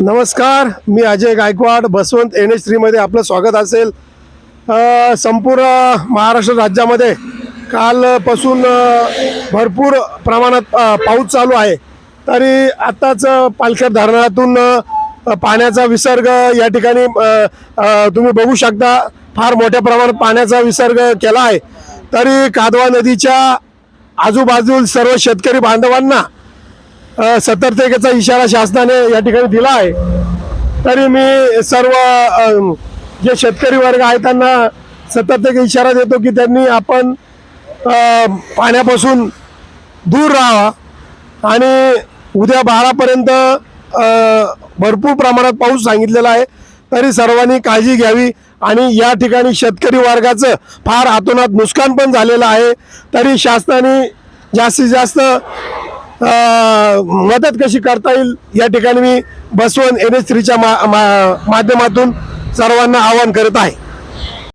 नमस्कार मी Ajay Gaikwad Baswant N H थ्रीमध्ये आपलं स्वागत असेल. संपूर्ण महाराष्ट्र राज्यामध्ये कालपासून भरपूर प्रमाणात पाऊस चालू आहे. तरी आत्ताच अ, पालखेड धरणातून पाण्याचा विसर्ग या ठिकाणी तुम्ही बघू शकता फार मोठ्या प्रमाणात पाण्याचा विसर्ग केला आहे. तरी कादवा नदीच्या आजूबाजूल सर्व शेतकरी बांधवांना सतर्कतेचा इशारा शासनाने या ठिकाणी दिला आहे. तरी मी सर्व जे शेतकरी वर्ग आहे त्यांना सतर्कतेचा इशारा देतो की त्यांनी आपण पाण्यापासून दूर राहावा आणि उद्या बारापर्यंत भरपूर प्रमाणात पाऊस सांगितलेला आहे. तरी सर्वांनी काळजी घ्यावी आणि या ठिकाणी शेतकरी वर्गाचं फार हातोनात नुकसान पण झालेलं आहे. तरी शासनाने जास्तीत जास्त मदत कशी करता येईल? या ठिकाणी मी बसवन एन एस थ्रीच्या मा, मा, माध्यमातून सर्वांना आवाहन करत आहे.